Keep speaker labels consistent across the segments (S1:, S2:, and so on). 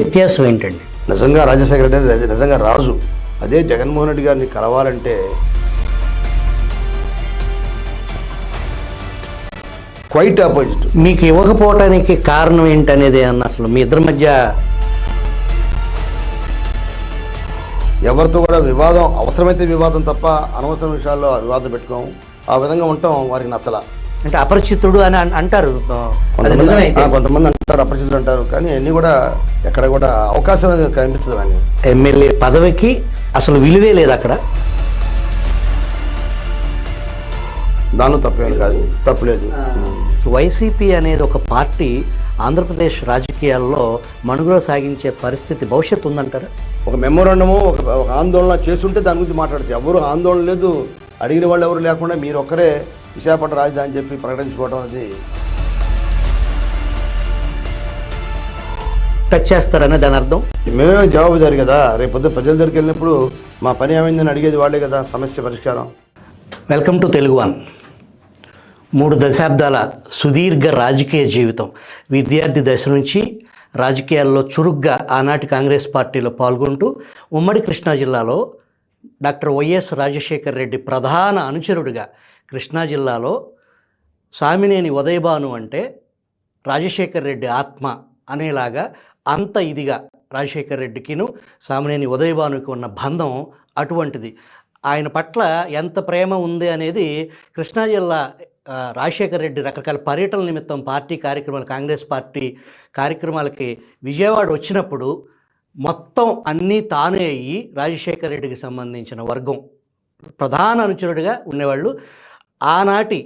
S1: వ్యత్యాసం ఏంటండి?
S2: నిజంగా రాజశేఖర రెడ్డి నిజ- నిజంగా రాజు. అదే జగన్మోహన్ రెడ్డి గారిని కలవాలంటే క్వైట్ ఆపోజిట్
S1: మీకు ఇవ్వకపోవటానికి కారణం ఏంటనేది అన్న అసలు మీ ఇద్దరి మధ్య?
S2: ఎవరితో కూడా వివాదం అవసరమైతే వివాదం తప్ప అనవసరం విషయాల్లో వివాదం పెట్టుకోము. ఆ విధంగా ఉండటం వారికి నచ్చల.
S1: అంటే అపరిచితుడు అని అంటారు. అది నిజమే
S2: కొంతమంది అంటారు అపరిచితులు అంటారు కానీ అన్ని కూడా ఎక్కడ కూడా అవకాశం అనేది కనిపించదు అని.
S1: ఎమ్మెల్యే పదవికి అసలు విలువే లేదు అక్కడ.
S2: దానిలో తప్పేం కాదు తప్పులేదు
S1: వైసీపీ అనేది ఒక పార్టీ ఆంధ్రప్రదేశ్ రాజకీయాల్లో మనుగడ సాగించే పరిస్థితి భవిష్యత్తు ఉందంటారా?
S2: ఒక మెమోరాండము ఒక ఒక ఆందోళన చేస్తుంటే దాని గురించి మాట్లాడచ్చు. ఎవరు ఆందోళన లేదు అడిగిన వాళ్ళు ఎవరు లేకుండా మీరు ఒక్కరే విశాఖపట్నం రాజధాని చెప్పి ప్రకటించుకోవడం అనేది
S1: టచ్ చేస్తారనే దాని అర్థం?
S2: మేమే జవాబుదారి కదా. రేపు పొద్దున ప్రజల దగ్గరికి వెళ్ళినప్పుడు మా పని ఏమైందని అడిగేది వాళ్ళే కదా సమస్య పరిష్కారం.
S1: వెల్కమ్ టు తెలుగు వన్ మూడు దశాబ్దాల సుదీర్ఘ రాజకీయ జీవితం. విద్యార్థి దశ నుంచి రాజకీయాల్లో చురుగ్గా ఆనాటి కాంగ్రెస్ పార్టీలో పాల్గొంటూ ఉమ్మడి కృష్ణా జిల్లాలో డాక్టర్ వైఎస్ రాజశేఖర్ రెడ్డి ప్రధాన అనుచరుడిగా కృష్ణా జిల్లాలో సామినేని ఉదయభాను అంటే రాజశేఖర్ రెడ్డి ఆత్మ అనేలాగా అంత ఇదిగా రాజశేఖర్ రెడ్డికిను సామినేని ఉదయభానుకి ఉన్న బంధం అటువంటిది. ఆయన పట్ల ఎంత ప్రేమ ఉంది అనేది కృష్ణా జిల్లా రాజశేఖర్ రెడ్డి రకరకాల పర్యటన నిమిత్తం పార్టీ కార్యక్రమాలు కాంగ్రెస్ పార్టీ కార్యక్రమాలకి విజయవాడ వచ్చినప్పుడు మొత్తం అన్నీ తానే అయ్యి రాజశేఖర్ రెడ్డికి సంబంధించిన వర్గం ప్రధాన అనుచరుడిగా ఉండేవాళ్ళు. ఆనాటి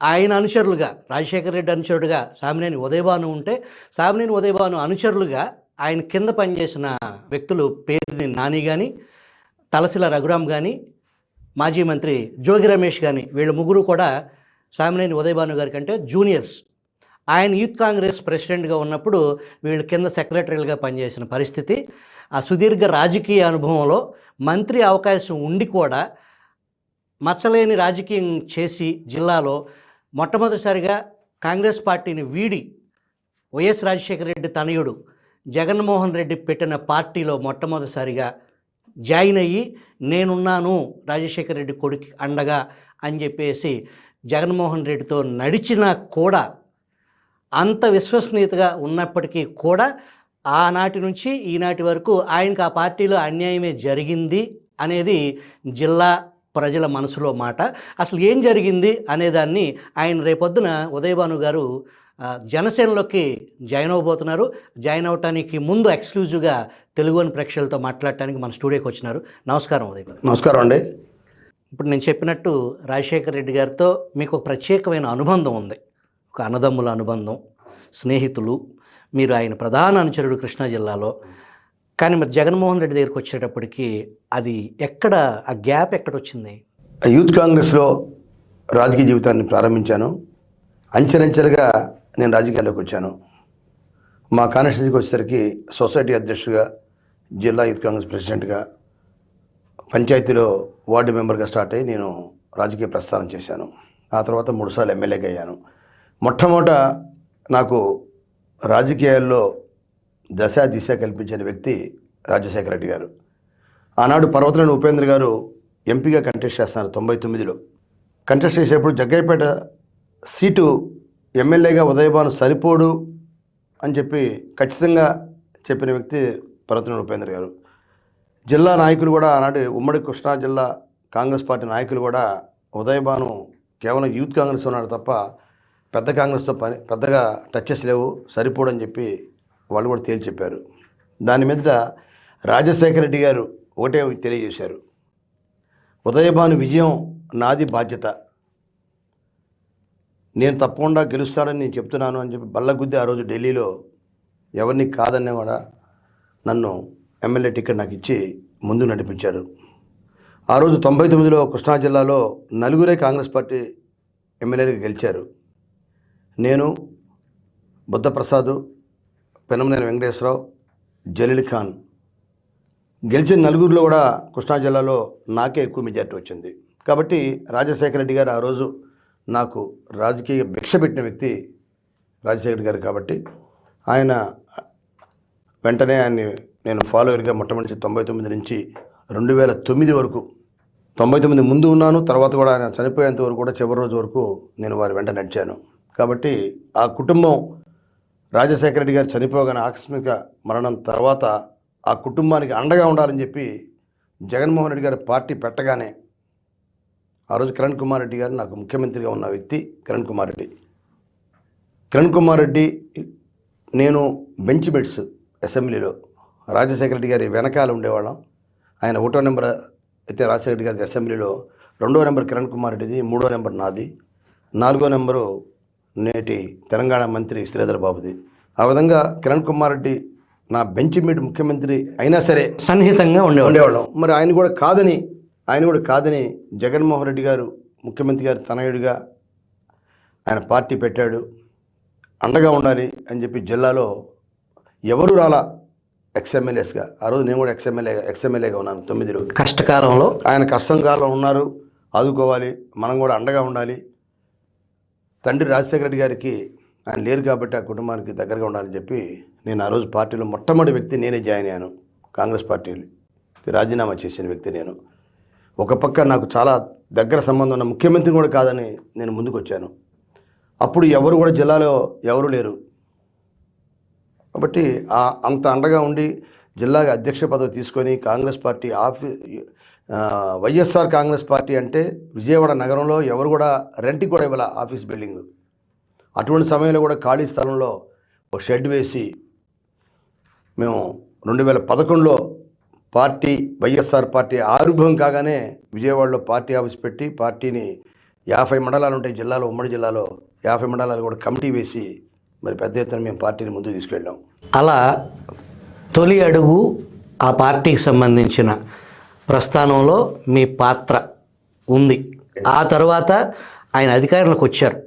S1: ఆయన అనుచరులుగా రాజశేఖర రెడ్డి అనుచరుడుగా సామినేని ఉదయభాను ఉంటే సామినేని ఉదయభాను అనుచరులుగా ఆయన కింద పనిచేసిన వ్యక్తులు పేరుని నాని కానీ తలసిల రఘురామ్ కానీ మాజీ మంత్రి జోగి రమేష్ కానీ వీళ్ళ ముగ్గురు కూడా సామినేని ఉదయభాను గారి కంటే జూనియర్స్. ఆయన యూత్ కాంగ్రెస్ ప్రెసిడెంట్గా ఉన్నప్పుడు వీళ్ళు కింద సెక్రటరీలుగా పనిచేసిన పరిస్థితి. ఆ సుదీర్ఘ రాజకీయ అనుభవంలో మంత్రి అవకాశం ఉండి కూడా మచ్చలేని రాజకీయం చేసి జిల్లాలో మొట్టమొదటిసారిగా కాంగ్రెస్ పార్టీని వీడి వైఎస్ రాజశేఖర రెడ్డి తనయుడు జగన్మోహన్ రెడ్డి పెట్టిన పార్టీలో మొట్టమొదటిసారిగా జాయిన్ అయ్యి నేనున్నాను రాజశేఖర రెడ్డి కొడుకు అండగా అని చెప్పేసి జగన్మోహన్ రెడ్డితో నడిచినా కూడా అంత విశ్వసనీయతగా ఉన్నప్పటికీ కూడా ఆనాటి నుంచి ఈనాటి వరకు ఆయనకు ఆ పార్టీలో అన్యాయమే జరిగింది అనేది జిల్లా ప్రజల మనసులో మాట. అసలు ఏం జరిగింది అనేదాన్ని ఆయన రేపొద్దున ఉదయభాను గారు జనసేనలోకి జాయిన్ అవ్వబోతున్నారు. జాయిన్ అవటానికి ముందు ఎక్స్క్లూజివ్గా తెలుగు అని ప్రేక్షకులతో మాట్లాడటానికి మన స్టూడియోకి వచ్చినారు. నమస్కారం ఉదయ్
S2: నమస్కారం అండి.
S1: ఇప్పుడు నేను చెప్పినట్టు రాజశేఖర రెడ్డి గారితో మీకు ఒక ప్రత్యేకమైన అనుబంధం ఉంది. ఒక అన్నదమ్ముల అనుబంధం స్నేహితులు మీరు ఆయన ప్రధాన అనుచరుడు కృష్ణా జిల్లాలో. కానీ మరి జగన్మోహన్ రెడ్డి దగ్గరికి వచ్చేటప్పటికి అది ఎక్కడ ఆ గ్యాప్ ఎక్కడ వచ్చింది
S2: యూత్ కాంగ్రెస్లో రాజకీయ జీవితాన్ని ప్రారంభించాను. అంచెలంచెలుగా నేను రాజకీయాల్లోకి వచ్చాను. మా కాన్స్టిట్యూన్సీకి వచ్చేసరికి సొసైటీ అధ్యక్షుడిగా జిల్లా యూత్ కాంగ్రెస్ ప్రెసిడెంట్గా పంచాయతీలో వార్డు మెంబర్గా స్టార్ట్ అయ్యి నేను రాజకీయ ప్రస్థానం చేశాను. ఆ తర్వాత మూడుసార్లు ఎమ్మెల్యేగా అయ్యాను. మొట్టమొదట నాకు రాజకీయాల్లో దశ దిశ కల్పించిన వ్యక్తి రాజశేఖర రెడ్డి గారు. ఆనాడు పర్వతలేని ఉపేంద్ర గారు ఎంపీగా కంటెస్ట్ చేస్తున్నారు తొంభై తొమ్మిదిలో. కంటెస్ట్ చేసేటప్పుడు జగ్గయ్యపేట సీటు ఎమ్మెల్యేగా ఉదయభాను సరిపోడు అని చెప్పి ఖచ్చితంగా చెప్పిన వ్యక్తి పర్వతలేని ఉపేంద్ర గారు. జిల్లా నాయకులు కూడా ఆనాడు ఉమ్మడి కృష్ణా జిల్లా కాంగ్రెస్ పార్టీ నాయకులు కూడా ఉదయభాను కేవలం యూత్ కాంగ్రెస్ ఉన్నాడు తప్ప పెద్ద కాంగ్రెస్తో పని పెద్దగా టచెస్ లేవు సరిపోడని చెప్పి వాళ్ళు కూడా తేల్చి చెప్పారు దాని మీద రాజశేఖర రెడ్డి గారు ఒకటే తెలియజేశారు. ఉదయభాను విజయం నాది బాధ్యత. నేను తప్పకుండా గెలుస్తానని నేను చెప్తున్నాను అని చెప్పి బల్లగుద్ది ఆ రోజు ఢిల్లీలో ఎవరిని కాదని కూడా నన్ను ఎమ్మెల్యే టికెట్ నాకు ఇచ్చి ముందు నడిపించారు. ఆ రోజు తొంభై తొమ్మిదిలో కృష్ణా జిల్లాలో నలుగురే కాంగ్రెస్ పార్టీ ఎమ్మెల్యేగా గెలిచారు. నేను బుద్ధప్రసాద్ పెనమనేని వెంకటేశ్వరరావు జలీల్ ఖాన్. గెలిచిన నలుగురిలో కూడా కృష్ణా జిల్లాలో నాకే ఎక్కువ మెజార్టీ వచ్చింది. కాబట్టి రాజశేఖర రెడ్డి గారు ఆ రోజు నాకు రాజకీయ భిక్ష పెట్టిన వ్యక్తి రాజశేఖర రెడ్డి గారు కాబట్టి ఆయన వెంటనే ఆయన్ని నేను ఫాలోవర్గా మొట్టమొదటి తొంభై తొమ్మిది నుంచి రెండు వేల తొమ్మిది వరకు తొంభై తొమ్మిది ముందు ఉన్నాను తర్వాత కూడా ఆయన చనిపోయేంత వరకు కూడా చివరి రోజు వరకు నేను వారి వెంట నడిచాను. కాబట్టి ఆ కుటుంబం రాజశేఖర రెడ్డి గారు చనిపోగానే ఆకస్మిక మరణం తర్వాత ఆ కుటుంబానికి అండగా ఉండాలని చెప్పి జగన్మోహన్ రెడ్డి గారు పార్టీ పెట్టగానే ఆ రోజు కిరణ్ కుమార్ రెడ్డి గారు నాకు ముఖ్యమంత్రిగా ఉన్న వ్యక్తి కిరణ్ కుమార్ రెడ్డి. కిరణ్ కుమార్ రెడ్డి నేను బెంచ్ బెడ్స్ అసెంబ్లీలో రాజశేఖర రెడ్డి గారి వెనకాల ఉండేవాళ్ళం. ఆయన ఒకటో నెంబర్ అయితే రాజశేఖర రెడ్డి గారి అసెంబ్లీలో రెండో నెంబర్ కిరణ్ కుమార్ రెడ్డిది మూడో నెంబర్ నాది నాలుగో నెంబరు నేటి తెలంగాణ మంత్రి శ్రీధర్ బాబుది. ఆ విధంగా కిరణ్ కుమార్ రెడ్డి నా బెంచ్ మీట్ ముఖ్యమంత్రి అయినా సరే
S1: సన్నిహితంగా ఉండేవాడు.
S2: ఉండేవాళ్ళం. మరి ఆయన కూడా కాదని ఆయన కూడా కాదని జగన్మోహన్ రెడ్డి గారు ముఖ్యమంత్రి గారు తనయుడిగా ఆయన పార్టీ పెట్టాడు. అండగా ఉండాలి అని చెప్పి జిల్లాలో ఎవరు రాలా ఎక్స్ఎమ్మెల్యేస్గా ఆ రోజు నేను కూడా ఎక్స్ఎమ్మెల్యే ఎక్స్ఎమ్మెల్యేగా ఉన్నాను తొమ్మిదిలో
S1: కష్టకాలంలో.
S2: ఆయన కష్టం కాలంలో ఉన్నారు. ఆదుకోవాలి. మనం కూడా అండగా ఉండాలి. తండ్రి రాజశేఖర రెడ్డి గారికి ఆయన లేరు కాబట్టి ఆ కుటుంబానికి దగ్గరగా ఉండాలని చెప్పి నేను ఆ రోజు పార్టీలో మొట్టమొదటి వ్యక్తి నేనే జాయిన్ అయ్యాను. కాంగ్రెస్ పార్టీకి రాజీనామా చేసిన వ్యక్తి నేను. ఒక పక్క నాకు చాలా దగ్గర సంబంధం ఉన్న ముఖ్యమంత్రి కూడా కాదని నేను ముందుకు వచ్చాను. అప్పుడు ఎవరు కూడా జిల్లాలో ఎవరు లేరు. కాబట్టి అంత అండగా ఉండి జిల్లాగా అధ్యక్ష పదవి తీసుకొని కాంగ్రెస్ పార్టీ ఆఫీ వైఎస్ఆర్ కాంగ్రెస్ పార్టీ అంటే విజయవాడ నగరంలో ఎవరు కూడా రెంట్కి కూడా ఇవ్వాల ఆఫీస్ బిల్డింగ్. అటువంటి సమయంలో కూడా ఖాళీ స్థలంలో ఒక షెడ్ వేసి మేము రెండు వేల పదకొండులో పార్టీ వైఎస్ఆర్ పార్టీ ఆవిర్భావం కాగానే విజయవాడలో పార్టీ ఆఫీస్ పెట్టి పార్టీని యాభై మండలాలు ఉంటాయి జిల్లాలో ఉమ్మడి జిల్లాలో యాభై మండలాలు కూడా కమిటీ వేసి మరి పెద్ద ఎత్తున మేము పార్టీని ముందుకు తీసుకెళ్ళాం.
S1: అలా తొలి అడుగు ఆ పార్టీకి సంబంధించిన ప్రస్థానంలో మీ పాత్ర ఉంది. ఆ తర్వాత ఆయన అధికారంలోకి వచ్చారు.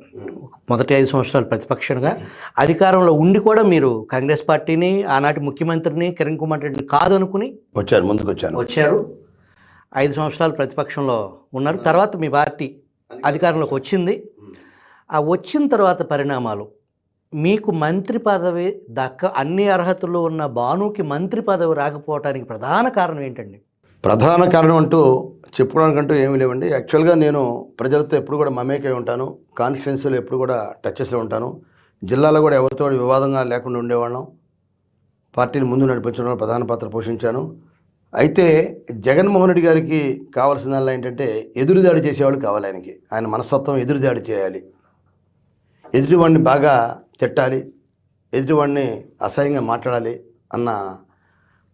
S1: మొదటి ఐదు సంవత్సరాలు ప్రతిపక్షంగా. అధికారంలో ఉండి కూడా మీరు కాంగ్రెస్ పార్టీని ఆనాటి ముఖ్యమంత్రిని కిరణ్ కుమార్ రెడ్డిని కాదనుకుని
S2: వచ్చాను ముందుకు వచ్చాను
S1: వచ్చారు. ఐదు సంవత్సరాలు ప్రతిపక్షంలో ఉన్నారు. తర్వాత మీ పార్టీ అధికారంలోకి వచ్చింది. ఆ వచ్చిన తర్వాత పరిణామాలు. మీకు మంత్రి పదవి దక్క అన్ని అర్హతలు ఉన్న భానుకి మంత్రి పదవి రాకపోవడానికి ప్రధాన కారణం ఏంటండి?
S2: ప్రధాన కారణం అంటూ చెప్పుకోవడానికంటూ ఏమీ లేవండి. యాక్చువల్గా నేను ప్రజలతో ఎప్పుడు కూడా మమేకై ఉంటాను. కాన్స్టిట్యున్సీలో ఎప్పుడు కూడా టచెస్లో ఉంటాను. జిల్లాలో కూడా ఎవరితో వివాదంగా లేకుండా ఉండేవాళ్ళం. పార్టీని ముందు నడిపించడంలో ప్రధాన పాత్ర పోషించాను. అయితే జగన్మోహన్ రెడ్డి గారికి కావాల్సిందల్లా ఏంటంటే ఎదురుదాడి చేసేవాళ్ళు కావాలి ఆయనకి. ఆయన మనస్తత్వం ఎదురుదాడి చేయాలి. ఎదుటివాడిని బాగా తిట్టాలి. ఎదుటివాడిని అసహ్యంగా మాట్లాడాలి అన్న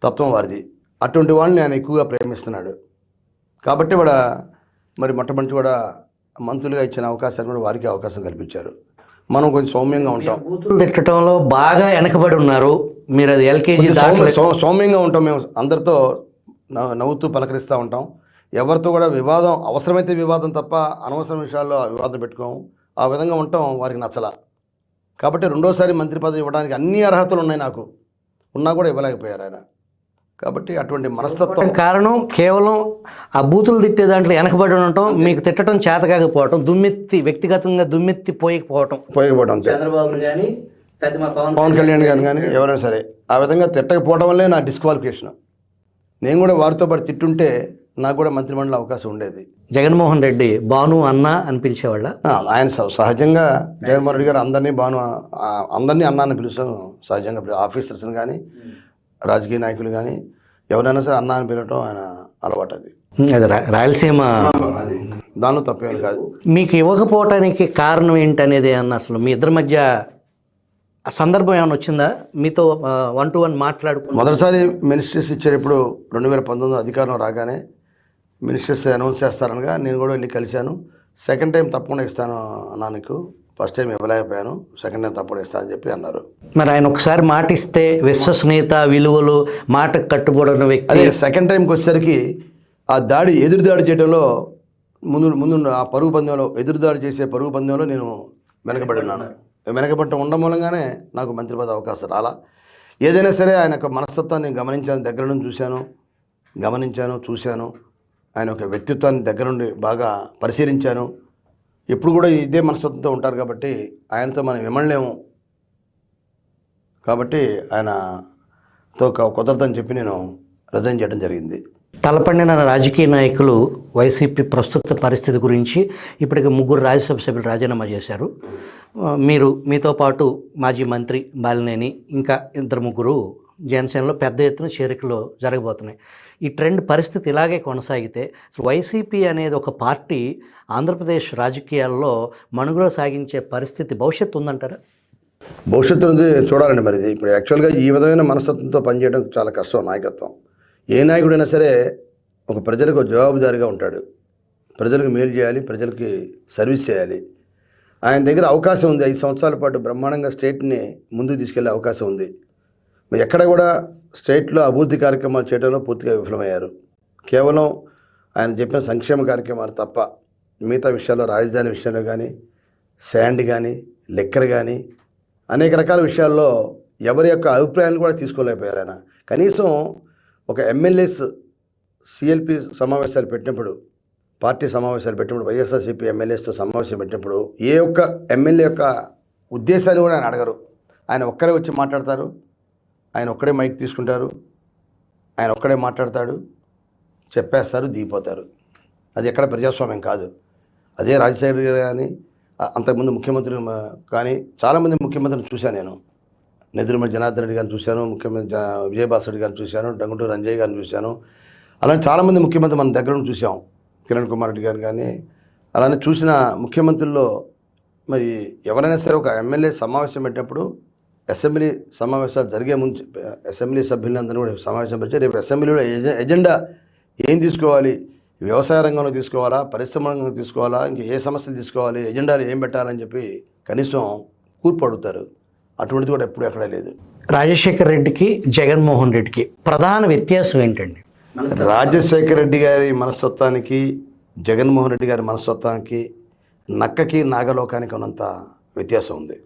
S2: తత్వం వారిది. అటువంటి వాళ్ళని ఆయన ఎక్కువగా ప్రేమిస్తున్నాడు. కాబట్టి కూడా మరి మొట్టమొదటి కూడా మంత్రులుగా ఇచ్చిన అవకాశాన్ని కూడా వారికి అవకాశం కల్పించారు. మనం కొంచెం సౌమ్యంగా ఉంటాం.
S1: బూతులు తిట్టడంలో బాగా వెనకబడి ఉన్నారు. మీరు అది ఎల్కేజీ
S2: సౌమ్యంగా ఉంటాం మేము. అందరితో నవ్వు- నవ్వుతూ పలకరిస్తూ ఉంటాం. ఎవరితో కూడా వివాదం అవసరమైతే వివాదం తప్ప అనవసరం విషయాల్లో వివాదం పెట్టుకోము. ఆ విధంగా ఉండటం వారికి నచ్చల. కాబట్టి రెండోసారి మంత్రి పదవి ఇవ్వడానికి అన్ని అర్హతలు ఉన్నాయి నాకు. ఉన్నా కూడా ఇవ్వలేకపోయారు ఆయన. కాబట్టి అటువంటి మనస్తత్వం
S1: కారణం? కేవలం ఆ బూతులు తిట్టే దాంట్లో వెనకబడి ఉండటం మీకు తిట్టడం చేత కాకపోవటం దుమ్మెత్తి వ్యక్తిగతంగా దుమ్మెత్తి పోయకపోవటం.
S2: పోయకపోవడం అంతే.
S1: చంద్రబాబును కానీ పవన్
S2: కళ్యాణ్ గారు కానీ ఎవరైనా సరే ఆ విధంగా తిట్టకపోవడం వల్లే నా డిస్క్వాలిఫికేషన్ నేను కూడా వారితో పాటు తిట్టుంటే నాకు కూడా మంత్రిమండలి అవకాశం ఉండేది.
S1: జగన్మోహన్ రెడ్డి భాను అన్న అని పిలిచేవాళ్ళ?
S2: ఆయన సహ- సహజంగా జగన్మోహన్ రెడ్డి గారు అందరినీ బాను అందరినీ అన్న అని పిలుస్తాం సహజంగా ఆఫీసర్స్ని కానీ రాజకీయ నాయకులు కానీ ఎవరైనా సరే అన్న అని పిలవటం ఆయన అలవాటు అది
S1: అది రా- రాయలసీమ
S2: అది. దానిలో తప్పేం కాదు.
S1: మీకు ఇవ్వకపోవటానికి కారణం ఏంటనేది అన్న అసలు మీ ఇద్దరి మధ్య ఆ సందర్భం ఏమైనా వచ్చిందా? మీతో వన్ టు వన్ మాట్లాడుకుని
S2: మొదటిసారి మినిస్టర్స్ ఇచ్చేటప్పుడు రెండు వేల పంతొమ్మిది అధికారం రాగానే మినిస్టర్స్ అనౌన్స్ చేస్తారనగా నేను కూడా వెళ్ళి కలిశాను. సెకండ్ టైం తప్పకుండా ఇస్తాను అన్నా నీకు. ఫస్ట్ టైం ఇవ్వలేకపోయాను సెకండ్ టైం తప్పకుండా ఇస్తానని చెప్పి అన్నారు.
S1: మరి ఆయన ఒకసారి మాట ఇస్తే విశ్వసనీయత విలువలు మాటకు కట్టుబడిన వ్యక్తి.
S2: అదే సెకండ్ టైంకి వచ్చేసరికి ఆ దాడి ఎదురు దాడి చేయడంలో ముందు ముందు ఆ పరుగు పందెంలో ఎదురు దాడి చేసే పరుగు పందెంలో నేను వెనకబడి ఉన్నాను. వెనకబడి ఉండడం మూలంగానే నాకు మంత్రి పదవి అవకాశం రాలా. ఏదైనా సరే ఆయన యొక్క మనస్తత్వాన్ని గమనించాను దగ్గర నుండి చూశాను గమనించాను చూశాను. ఆయన యొక్క వ్యక్తిత్వాన్ని దగ్గర నుండి బాగా పరిశీలించాను. ఎప్పుడు కూడా ఇదే మనస్తత్వంతో ఉంటారు కాబట్టి ఆయనతో మనం విమడలేము కాబట్టి ఆయన తో క- కుదరదని చెప్పి నేను రిజైన్ చేయడం జరిగింది.
S1: తలపండిన రాజకీయ నాయకులు వైసీపీ ప్రస్తుత పరిస్థితి గురించి ఇప్పటికి ముగ్గురు రాజ్యసభ సభ్యులు రాజీనామా చేశారు. మీరు మీతో పాటు మాజీ మంత్రి బాలినేని ఇంకా ఇద్దరు ముగ్గురు జనసేనలో పెద్ద ఎత్తున చేరికలు జరగబోతున్నాయి. ఈ ట్రెండ్ పరిస్థితి ఇలాగే కొనసాగితే వైసీపీ అనేది ఒక పార్టీ ఆంధ్రప్రదేశ్ రాజకీయాల్లో మనుగడ సాగించే పరిస్థితి భవిష్యత్తు ఉందంటారా?
S2: భవిష్యత్తు ఉంది చూడాలండి మరి. ఇది. ఇప్పుడు యాక్చువల్గా ఈ విధమైన మనస్తత్వంతో పనిచేయడం చాలా కష్టం నాయకత్వం. ఏ నాయకుడైనా సరే ఒక ప్రజలకు జవాబుదారిగా ఉంటాడు. ప్రజలకు మేలు చేయాలి ప్రజలకి సర్వీస్ చేయాలి. ఆయన దగ్గర అవకాశం ఉంది. ఐదు సంవత్సరాల పాటు బ్రహ్మాండంగా స్టేట్ని ముందుకు తీసుకెళ్ళే అవకాశం ఉంది. ఎక్కడ కూడా స్టేట్లో అభివృద్ధి కార్యక్రమాలు చేయడంలో పూర్తిగా విఫలమయ్యారు. కేవలం ఆయన చెప్పిన సంక్షేమ కార్యక్రమాలు తప్ప మిగతా విషయాల్లో రాజధాని విషయంలో కానీ శాండ్ కానీ లెక్కర్ కానీ అనేక రకాల విషయాల్లో ఎవరి యొక్క అభిప్రాయాన్ని కూడా తీసుకోలేకపోయారు ఆయన. కనీసం ఒక ఎమ్మెల్యేస్ సిఎల్పి సమావేశాలు పెట్టినప్పుడు పార్టీ సమావేశాలు పెట్టినప్పుడు వైఎస్ఆర్సీపీ ఎమ్మెల్యేస్తో సమావేశం పెట్టినప్పుడు ఏ ఒక్క ఎమ్మెల్యే యొక్క ఉద్దేశాన్ని కూడా ఆయన అడగరు. ఆయన ఒక్కరే వచ్చి మాట్లాడతారు. ఆయన ఒక్కడే మైక్ తీసుకుంటారు. ఆయన ఒక్కడే మాట్లాడతాడు. చెప్పేస్తారు దిగిపోతారు. అది ఎక్కడ ప్రజాస్వామ్యం కాదు. అదే రాజశేఖర్ గారు కానీ అంతకుముందు ముఖ్యమంత్రులు కానీ చాలామంది ముఖ్యమంత్రులు చూశాను నేను. నెదురుమల జనార్దన్ రెడ్డి గారిని చూశాను ముఖ్యమంత్రి జ- విజయభాస్కర్ రెడ్డి గారిని చూశాను డంగుటూరు రంజయ్ గారిని చూశాను. అలానే చాలామంది ముఖ్యమంత్రి మన దగ్గర నుండి చూసాం కిరణ్ కుమార్ రెడ్డి గారిని కానీ అలానే చూసిన ముఖ్యమంత్రుల్లో మరి ఎవరైనా సరే ఒక ఎమ్మెల్యే సమావేశం పెట్టినప్పుడు అసెంబ్లీ సమావేశాలు జరిగే ముందు అసెంబ్లీ సభ్యులందరూ కూడా సమావేశం పెట్టి రేపు అసెంబ్లీలో ఎజె- ఎజెండా ఏం తీసుకోవాలి వ్యవసాయ రంగంలో తీసుకోవాలా పరిశ్రమ రంగంలో తీసుకోవాలా ఇంకా ఏ సమస్యలు తీసుకోవాలి ఎజెండాలు ఏం పెట్టాలని చెప్పి కనీసం కూర్పు అడుగుతారు అటువంటిది కూడా ఎప్పుడు ఎక్కడా లేదు.
S1: రాజశేఖర్ రెడ్డికి జగన్మోహన్ రెడ్డికి ప్రధాన వ్యత్యాసం ఏంటండి?
S2: రాజశేఖర రెడ్డి గారి మనస్తత్వానికి జగన్మోహన్ రెడ్డి గారి మనస్తత్వానికి నక్కకి నాగలోకానికి ఉన్నంత వ్యత్యాసం ఉంది.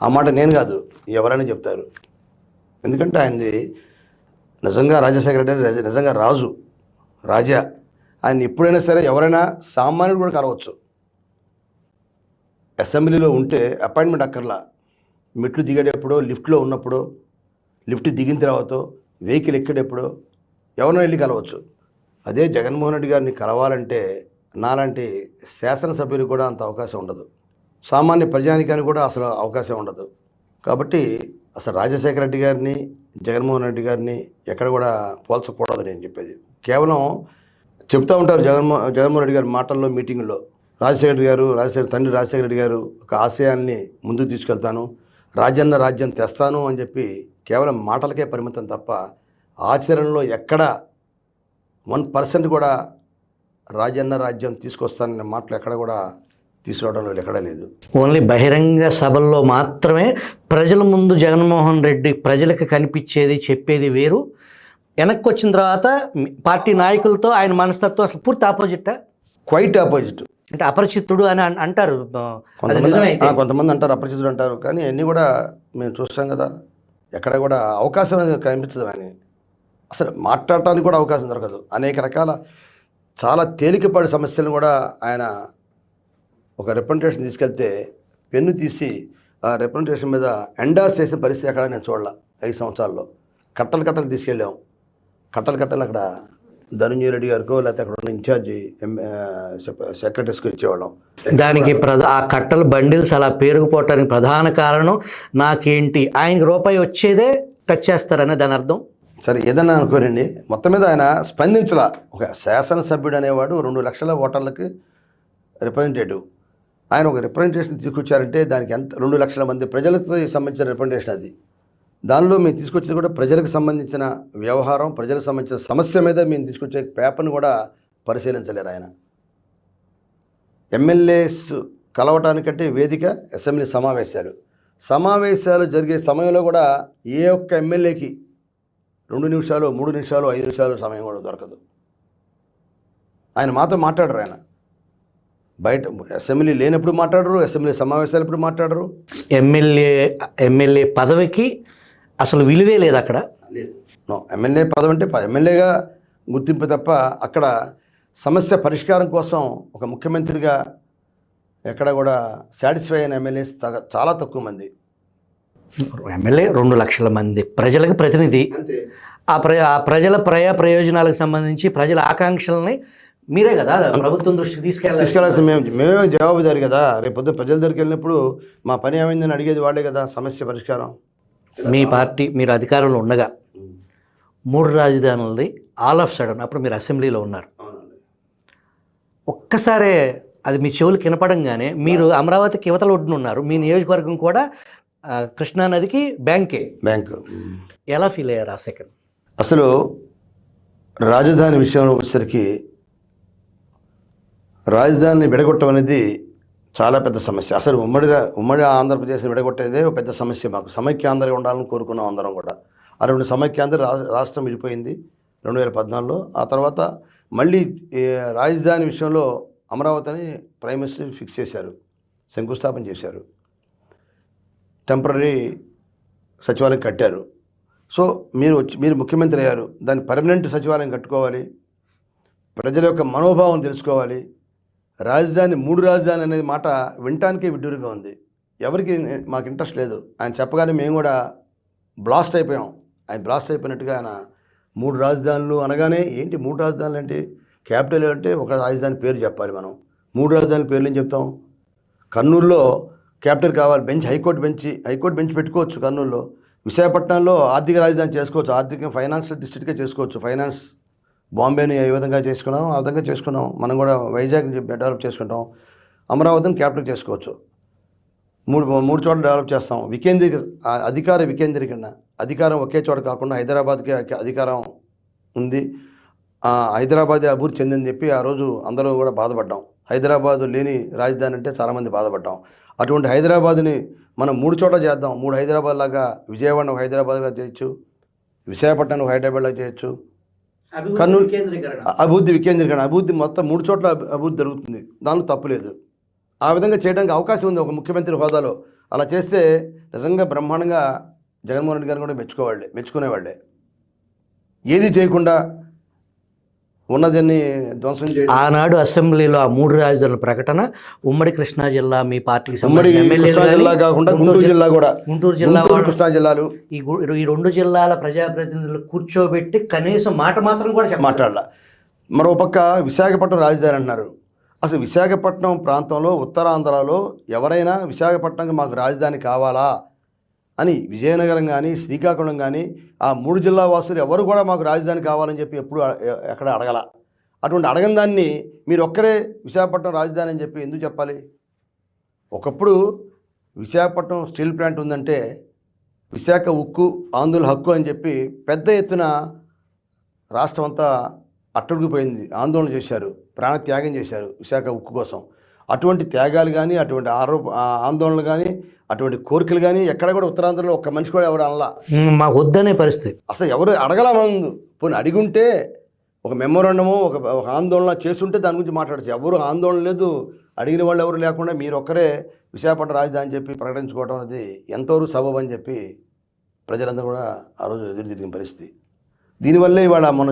S2: ఆ మాట నేను కాదు ఎవరైనా చెప్తారు. ఎందుకంటే ఆయనది నిజంగా రాజశేఖర రెడ్డి నిజంగా రాజు రాజా. ఆయన ఎప్పుడైనా సరే ఎవరైనా సామాన్యుడు కూడా కలవచ్చు అసెంబ్లీలో ఉంటే అపాయింట్మెంట్ అక్కర్లా. మెట్లు దిగేటప్పుడు లిఫ్ట్లో ఉన్నప్పుడు లిఫ్ట్ దిగిన తర్వాత వెహికల్ ఎక్కేటప్పుడు ఎవరినో వెళ్ళి కలవచ్చు. అదే జగన్మోహన్ రెడ్డి గారిని కలవాలంటే నాలాంటి శాసనసభ్యులకు కూడా అంత అవకాశం ఉండదు. సామాన్య ప్రజానికానికి కూడా అసలు అవకాశం ఉండదు. కాబట్టి అసలు రాజశేఖర రెడ్డి గారిని జగన్మోహన్ రెడ్డి గారిని ఎక్కడ కూడా పోల్చకూడదు నేను చెప్పేది. కేవలం చెప్తూ ఉంటారు జగన్మో జగన్మోహన్ రెడ్డి గారి మాటల్లో మీటింగ్లో. రాజశేఖర రెడ్డి గారు రాజశేఖర తండ్రి రాజశేఖర రెడ్డి గారు ఒక ఆశయాన్ని ముందుకు తీసుకెళ్తాను. రాజన్న రాజ్యం తెస్తాను అని చెప్పి కేవలం మాటలకే పరిమితం తప్ప ఆచరణలో ఎక్కడ వన్ పర్సెంట్ కూడా రాజన్న రాజ్యం తీసుకొస్తాననే మాటలు ఎక్కడ కూడా తీసుకురావడం ఎక్కడా లేదు.
S1: ఓన్లీ బహిరంగ సభల్లో మాత్రమే ప్రజల ముందు జగన్మోహన్ రెడ్డి ప్రజలకు కనిపించేది చెప్పేది వేరు. వెనక్కి వచ్చిన తర్వాత పార్టీ నాయకులతో ఆయన మనస్తత్వం అసలు పూర్తి ఆపోజిట్?
S2: Quite opposite.
S1: అంటే అపరిచితుడు అని అంటారు.
S2: కొంతమంది అంటారు అపరిచితుడు అంటారు. కానీ అన్నీ కూడా మేము చూస్తాం కదా. ఎక్కడ కూడా అవకాశం అనేది కనిపించదు అని. అసలు మాట్లాడటానికి కూడా అవకాశం దొరకదు. అనేక రకాల చాలా తేలికపాటి సమస్యలను కూడా ఆయన ఒక రిప్రజెంటేషన్ తీసుకెళ్తే పెన్ను తీసి ఆ రిప్రజెంటేషన్ మీద ఎండార్స్ చేసిన పరిస్థితి అక్కడ నేను చూడాల. ఐదు సంవత్సరాల్లో. కట్టలు కట్టలు తీసుకెళ్ళాం. కట్టలు కట్టలు అక్కడ ధనంజయ రెడ్డి గారికో లేకపోతే అక్కడ ఉన్న ఇన్ఛార్జి సెక్రటరీస్కి ఇచ్చేవాళ్ళం.
S1: దానికి ప్రధ ఆ కట్టల బండిల్స్ అలా పేరుకుపోవటానికి ప్రధాన కారణం నాకేంటి? ఆయనకి రూపాయి వచ్చేదే టచ్ చేస్తారనే దాని అర్థం?
S2: సరే ఏదన్నా అనుకోనండి. మొత్తం మీద ఆయన స్పందించలా. ఒక శాసనసభ్యుడు అనేవాడు రెండు లక్షల ఓటర్లకి రిప్రజెంటేటివ్ ఆయన ఒక రిప్రజెంటేషన్ తీసుకొచ్చారంటే దానికి ఎంత రెండు లక్షల మంది ప్రజలకు సంబంధించిన రిప్రజెంటేషన్ అది. దానిలో మేము తీసుకొచ్చేది కూడా ప్రజలకు సంబంధించిన వ్యవహారం ప్రజలకు సంబంధించిన సమస్య మీద మేము తీసుకొచ్చే పేపర్ని కూడా పరిశీలించలేరు ఆయన. ఎమ్మెల్యేస్ కలవటానికంటే వేదిక అసెంబ్లీ సమావేశాలు. సమావేశాలు జరిగే సమయంలో కూడా ఏ ఒక్క ఎమ్మెల్యేకి రెండు నిమిషాలు మూడు నిమిషాలు ఐదు నిమిషాలు సమయం కూడా దొరకదు. ఆయన మాతో మాట్లాడరు ఆయన. బయట అసెంబ్లీ లేనప్పుడు మాట్లాడరు అసెంబ్లీ సమావేశాలు ఎప్పుడు మాట్లాడరు.
S1: ఎమ్మెల్యే ఎమ్మెల్యే పదవికి అసలు విలువే లేదు అక్కడ.
S2: ఎమ్మెల్యే పదవి అంటే ఎమ్మెల్యేగా గుర్తింపు తప్ప అక్కడ సమస్య పరిష్కారం కోసం ఒక ముఖ్యమంత్రిగా ఎక్కడ కూడా సాటిస్ఫై అయిన ఎమ్మెల్యేస్ చాలా తక్కువ మంది.
S1: ఎమ్మెల్యే రెండు లక్షల మంది ప్రజలకు ప్రతినిధి.
S2: అంతే.
S1: ఆ ప్ర ఆ ప్రజల ప్రయా ప్రయోజనాలకు సంబంధించి ప్రజల ఆకాంక్షలని మీరే కదా ప్రభుత్వం దృష్టికి తీసుకెళ్ళాలి.
S2: తీసుకెళ్ళాల్సిన మేము మేమే జవాబుదారి కదా. రేపు పొద్దున్న ప్రజల దగ్గరికి వెళ్ళినప్పుడు మా పని ఏమైందని అడిగేది వాళ్ళే కదా సమస్య పరిష్కారం.
S1: మీ పార్టీ మీరు అధికారంలో ఉండగా మూడు రాజధానులది ఆల్ ఆఫ్ సడన్ అప్పుడు మీరు అసెంబ్లీలో ఉన్నారు. ఒక్కసారే అది మీ చెవులు వినపడంగానే మీరు అమరావతికి యువతల ఒడ్డున ఉన్నారు. మీ నియోజకవర్గం కూడా కృష్ణానదికి బ్యాంకే.
S2: బ్యాంకు.
S1: ఎలా ఫీల్ అయ్యారు ఆ సెకండ్?
S2: అసలు రాజధాని విషయంలో వచ్చేసరికి రాజధానిని విడగొట్టమనేది చాలా పెద్ద సమస్య. అసలు ఉమ్మడిగా ఉమ్మడి ఆంధ్రప్రదేశ్ని విడగొట్టేదే ఒక పెద్ద సమస్య మాకు. సమైక్యాంధ్ర ఉండాలని కోరుకున్నాం అందరం కూడా. అటువంటి సమైక్యాంధ్ర రా- రాష్ట్రం విడిపోయింది రెండు వేల పద్నాలుగులో. ఆ తర్వాత మళ్ళీ రాజధాని విషయంలో అమరావతిని ప్రైమ్ మినిస్టర్ ఫిక్స్ చేశారు. శంకుస్థాపన చేశారు. టెంపరీ సచివాలయం కట్టారు. సో మీరు వచ్చి మీరు ముఖ్యమంత్రి అయ్యారు. దాన్ని పర్మనెంట్ సచివాలయం కట్టుకోవాలి. ప్రజల యొక్క మనోభావం తెలుసుకోవాలి. రాజధాని మూడు రాజధాని అనేది మాట వినటానికే విడ్డూరుగా ఉంది. ఎవరికి మాకు ఇంట్రెస్ట్ లేదు. ఆయన చెప్పగానే మేము కూడా బ్లాస్ట్ అయిపోయాం. ఆయన బ్లాస్ట్ అయిపోయినట్టుగా ఆయన మూడు రాజధానులు అనగానే ఏంటి మూడు రాజధానులు అంటే? క్యాపిటల్ అంటే ఒక రాజధాని పేరు చెప్పాలి మనం. మూడు రాజధాని పేర్లు ఏం చెప్తాం? కర్నూలులో క్యాపిటల్ కావాలి. Bench high court bench high court bench పెట్టుకోవచ్చు కర్నూలులో. విశాఖపట్నంలో ఆర్థిక రాజధాని చేసుకోవచ్చు. ఆర్థిక ఫైనాన్స్ డిస్ట్రిక్ట్గా చేసుకోవచ్చు. ఫైనాన్స్ బాంబేని ఏ విధంగా చేసుకున్నాం ఆ విధంగా చేసుకున్నాం. మనం కూడా వైజాగ్ డెవలప్ చేసుకుంటాం. అమరావతిని క్యాపిటల్ చేసుకోవచ్చు. మూడు మూడు చోట్ల డెవలప్ చేస్తాం. వికేంద్రీక అధికార వికేంద్రీకరణ అధికారం ఒకే చోట కాకుండా హైదరాబాద్కి అధికారం ఉంది. హైదరాబాదే అభివృద్ధి చెందని చెప్పి ఆ రోజు అందరూ కూడా బాధపడ్డాం. హైదరాబాద్ లేని రాజధాని అంటే చాలామంది బాధపడ్డాం. అటువంటి హైదరాబాద్ని మనం మూడు చోట్ల చేద్దాం. మూడు హైదరాబాద్ లాగా విజయవాడ ఒక హైదరాబాద్గా చేయొచ్చు. విశాఖపట్నం ఒక హైదరాబాద్లో చేయొచ్చు. కర్నూలు- అభివృద్ధి వికేంద్రీకరణ అభివృద్ధి మొత్తం మూడు చోట్ల అభి- అభివృద్ధి జరుగుతుంది. దానిలో తప్పు లేదు. ఆ విధంగా చేయడానికి అవకాశం ఉంది ఒక ముఖ్యమంత్రి హోదాలో. అలా చేస్తే నిజంగా బ్రహ్మాండంగా జగన్మోహన్ రెడ్డి గారిని కూడా మెచ్చుకోవాళ్ళే మెచ్చుకునేవాళ్ళే. ఏది చేయకుండా ఉన్నదాన్ని ధ్వంసం చేయడం.
S1: ఆనాడు అసెంబ్లీలో ఆ మూడు రాజధానుల ప్రకటన ఉమ్మడి కృష్ణా జిల్లా మీ పార్టీకి
S2: జిల్లా కాకుండా
S1: గుంటూరు జిల్లా
S2: కూడా.
S1: గుంటూరు జిల్లా
S2: కృష్ణా జిల్లాలు.
S1: ఈ రెండు జిల్లాల ప్రజాప్రతినిధులు కూర్చోబెట్టి కనీసం మాట మాత్రం కూడా
S2: మాట్లాడాల. మరో పక్క విశాఖపట్నం రాజధాని అంటున్నారు అసలు విశాఖపట్నం ప్రాంతంలో ఉత్తరాంధ్రలో ఎవరైనా విశాఖపట్నంకి మాకు రాజధాని కావాలా? అని విజయనగరం కానీ శ్రీకాకుళం కానీ ఆ మూడు జిల్లా వాసులు ఎవరు కూడా మాకు రాజధాని కావాలని చెప్పి ఎప్పుడు ఎక్కడ అడగల. అటువంటి అడగని దాన్ని మీరు ఒక్కరే విశాఖపట్నం రాజధాని అని చెప్పి ఎందుకు చెప్పాలి? ఒకప్పుడు విశాఖపట్నం స్టీల్ ప్లాంట్ ఉందంటే విశాఖ ఉక్కు ఆందోళన హక్కు అని చెప్పి పెద్ద ఎత్తున రాష్ట్రం అంతా అట్టడుగుపోయింది ఆందోళన చేశారు ప్రాణ త్యాగం చేశారు విశాఖ ఉక్కు కోసం. అటువంటి త్యాగాలు కానీ అటువంటి ఆరోప ఆందోళనలు కానీ అటువంటి కోరికలు కానీ ఎక్కడ కూడా ఉత్తరాంధ్రలో ఒక్క మనిషి కూడా ఎవరు అనలా.
S1: మాకు వద్దనే పరిస్థితి.
S2: అసలు ఎవరు అడగల ముందు. పోనీ అడిగుంటే ఒక మెమోరాండము ఒక ఒక ఆందోళన చేస్తుంటే దాని గురించి మాట్లాడచ్చు. ఎవరు ఆందోళన లేదు. అడిగిన వాళ్ళు ఎవరు లేకుండా మీరు ఒక్కరే విశాఖపట్నం రాజధాని చెప్పి ప్రకటించుకోవడం అనేది ఎంతవరకు సబబు అని చెప్పి ప్రజలందరూ కూడా ఆ రోజు ఎదురు తిరిగిన పరిస్థితి. దీనివల్లే ఇవాళ మన